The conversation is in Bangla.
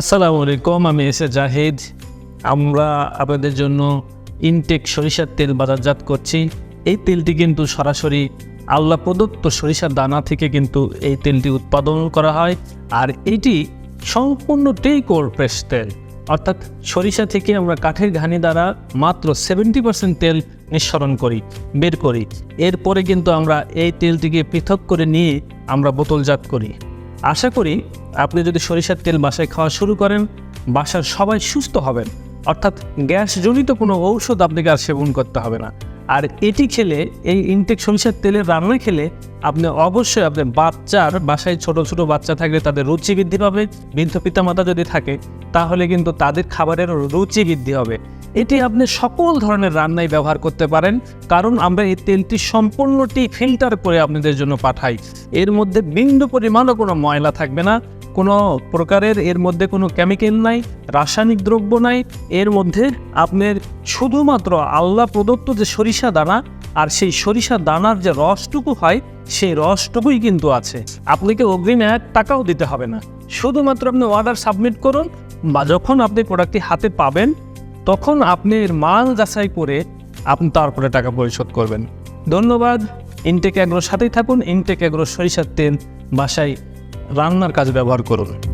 আসসালামু আলাইকুম, আমি এসে জাহিদ। আমরা আপনাদের জন্য ইনটেক সরিষার তেল বাজারজাত করছি। এই তেলটি কিন্তু সরাসরি আল্লাহ প্রদত্ত সরিষার দানা থেকে কিন্তু এই তেলটি উৎপাদন করা হয়। আর এটি সম্পূর্ণটাই কোল্ড প্রেস তেল। অর্থাৎ সরিষা থেকে আমরা কাঠের ঘানি দ্বারা মাত্র সেভেন্টি পার্সেন্ট তেল নিঃসরণ করি, বের করি। এরপরে কিন্তু আমরা এই তেলটিকে পৃথক করে নিয়ে আমরা বোতলজাত করি। আশা করি আপনি যদি সরিষার তেল বাসায় খাওয়া শুরু করেন, বাসার সবাই সুস্থ হবেন। অর্থাৎ গ্যাসজনিত কোনো ঔষধ আপনাকে আর সেবন করতে হবে না। আর এটি খেলে, এই ইনটেক সরিষার তেলের রান্না খেলে আপনি অবশ্যই আপনার বাচ্চার বাসায় ছোট ছোট বাচ্চা থাকলে তাদের রুচি বৃদ্ধি পাবে। বৃদ্ধ পিতামাতা যদি থাকে, তাহলে কিন্তু তাদের খাবারের রুচি বৃদ্ধি হবে। এটি আপনি সকল ধরনের রান্নায় ব্যবহার করতে পারেন, কারণ আমরা এই তেলটি সম্পূর্ণটি ফিল্টার করে আপনাদের জন্য পাঠাই। এর মধ্যে বিন্দু পরিমাণও কোনো ময়লা থাকবে না, কোনো প্রকারের এর মধ্যে কোনো কেমিক্যাল নাই, রাসায়নিক দ্রব্য নাই, এর মধ্যে আপনার শুধুমাত্র আল্লাহ প্রদত্ত যে সরিষা দানা, আর সেই সরিষা দানার যে রসটুকু হয়, সেই রসটুকুই কিন্তু আছে। আপনাকে অগ্রিম এক টাকাও দিতে হবে না। শুধুমাত্র আপনি অর্ডার সাবমিট করুন, বা যখন আপনি প্রোডাক্টটি হাতে পাবেন তখন আপনি এর মাল যাচাই করে আপনি তারপরে টাকা পরিশোধ করবেন। ধন্যবাদ। ইনটেক অ্যাগ্রোর সাথেই থাকুন। ইনটেক অ্যাগ্রো সরিষার তেল বাসায় রান্নার কাজ ব্যবহার করুন।